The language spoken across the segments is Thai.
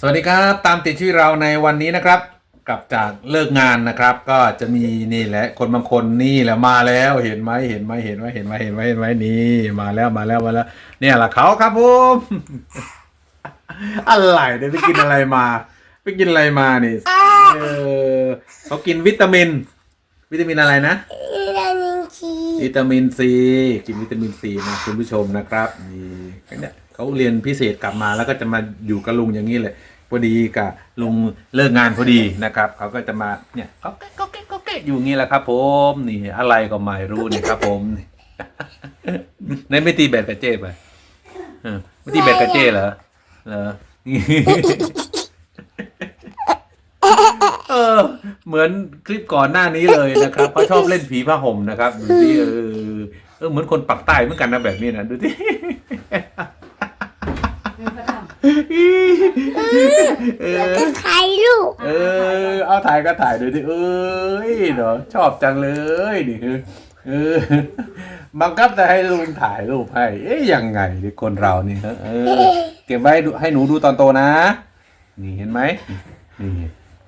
สวัสดีครับตามติดชีวิตเราในวันนี้นะครับกลับจากเลิกงานนะครับ ก็จะมีนี่แหละคนบางคนนี่แหละมาแล้วเห็นไหมเห็นไหมเห็นไหมเห็นไหมเห็นไหมเห็นไหมนี่มาแล้วมาแล้วมาแล้ว เนี่ยแหละเขาครับผมอะไรเนี่ยไปกินอะไรมาไปกินอะไรมานี่เออเขากินวิตามิน วิตามินอะไรนะวิตามินซีวิตามินซีกินวิตามินซีนะคุณผู้ชมนะครับนี่เนี่ยเขาเรียนพิเศษกลับมาแล้วก็จะมาอยู่กับลุงอย่างนี้เลย พอดีกับลุงเลิกงานพอดีนะครับเขาก็จะมาเนี่ยก็เก๊กก็เก๊กเก๊กอยู่อย่างนี้แหละครับ ผมนี่อะไรก็ไม่รู้นี่ครับ ผมในไม่ตีแบดกับเจ้ไปไม่ตีแบดกับเจ้เหรอเหรอเออ เหมือนคลิปก่อนหน้านี้เลยนะครับเขาชอบเล่นผีผ้าห่มนะครับดูที่เออเออเหมือนคนปักใต้เหมือนกันนะแบบนี้นะดูที่ เออจะถ่ายรูปเออ เอาถ่ายก็ถ่ายดูที่เอ้ยเนาะชอบจังเลยนี่คือเออบังคับจะให้ลุงถ่ายรูปให้ เอ๊ยยังไงดิคนเรานี่ฮะเออ เก็บไว้ดูให้หนูดูตอนโตนะ นี่เห็นไหมนี่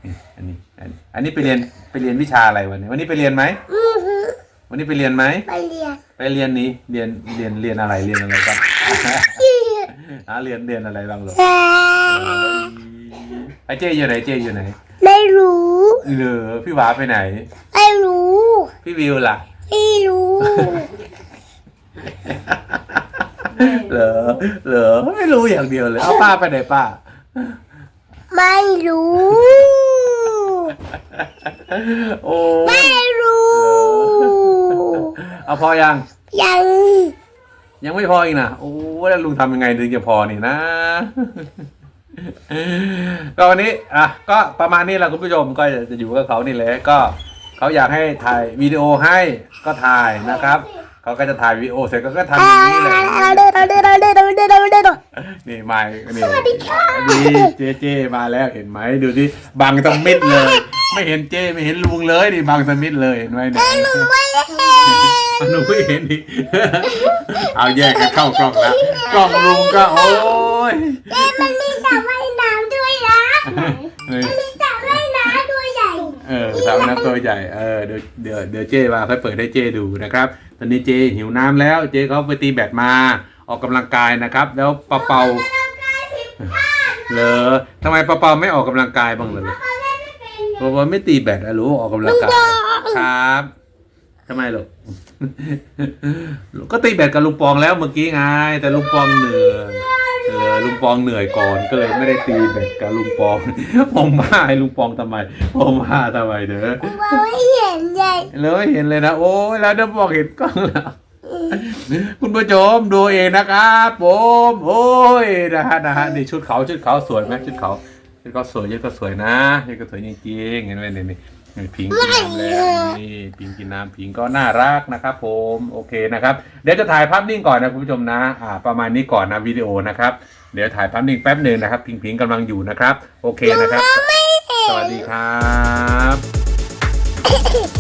นี่อันนี้อันนี้ อันนี้ไปเรียนไปเรียนวิชาอะไรวันนี้ วันนี้ไปเรียนไหมอือหือวันนี้ไปเรียนไหมไปเรียน ไปเรียนนี้เรียนเรียนเรียนอะไรเรียนอะไรบ้า งหาเรียนเรียนอะไรบ้างลูกแต่ไอ้เจ๊อยู่ไหนเจ๊อยู่ไหน ไม่รู้เหรอพี่หวาไปไหน ไม่รู้ พี่วิวล่ะ ไม่รู้ เหรอเหรอไม่รู้อย่างเดียวเลยเอาป้าไปไหนป้า ไม่รู้ โอ้ไม่รู้ เอาพอยัง ยัง ยังไม่พออีกนะโอ้แล้วลุงทำยังไงถึงจะพอนี่นะก็วันนี้อะก็ประมาณนี้แหละคุณผู้ชมก็จะอยู่กับเขานี่แหละก็เขาอยากให้ถ่ายวิดีโอให้ก็ถ่ายนะครับ เขาก็จะถ่ายวิดีโอเสร็จก็ก็ทำอย่างนี้เลยนี่มานี่สวัสดีค่ะดีเจเจมาแล้วเห็นไหมดูสิบังสมิดเลย ไม่เห็นเจไม่เห็นลุงเลยนี่บังสมิดเลยเห็นไหมเนี่ยไม่เห็นหนูไม่เห็นอีกเอาแยกกันเข้ากล้องแล้วกล้องลุงก็โอ้ยเอ๊ะมันมีสระว่ายน้ำด้วยนะเฮ้ยมีสระว่ายน้ำตัวใหญ่ เออสาวน้ำตัวใหญ่เออเดี๋ยวเดี๋ยวเดี๋ยวเจ้มาค่อยเปิดให้เจ้ดูนะครับ ตอนนี้เจหิวน้ำแล้ว เจเขาไปตีแบดมาออกกำลังกายนะครับ แล้วปะเปาเหรอทำไมปะเปาไม่ออกกำลังกายบ้างเลยปะเปาไม่ตีแบดอะรู้ออกกำลังกายครับทำไมหรอกก็ตีแบดกับลุงปองแล้วเมื่อกี้ไงแต่ลุงปองเหนื่อยเออ ลุงปองเหนื่อยก่อนก็เลยไม่ได้ตีแบดกับลุงปอง ผมว่าให้ลุงปองทำไมผมว่าทำไมเด้อมองไม่เห็นใหญ่เลยเห็นเลยนะโอ้ยแล้วเดี๋ยวบอกเห็นกล้องแล้วคุณผู้ชมดูเองนะครับผมโอ้ยนะฮะนะฮะนี่ชุดเขาชุดเขาสวยไหมชุดเขาชุดเขาสวยชุดเขาสวยนะชุดเขาสวยจริงๆเห็นไหมนี่นี่นี่ พิงกินน้ำแล้วนี่พิงกินน้ำพิงก็น่ารักนะครับ ผมโอเคนะครับ เดี๋ยวจะถ่ายภาพนิ่งก่อนนะคุณผู้ชมนะ อ่า ประมาณนี้ก่อนนะวิดีโอนะครับ เดี๋ยวถ่ายภาพนิ่งแป๊บหนึ่งนะครับ พิงพิงกำลังอยู่นะครับ โอเคนะครับ สวัสดีครับ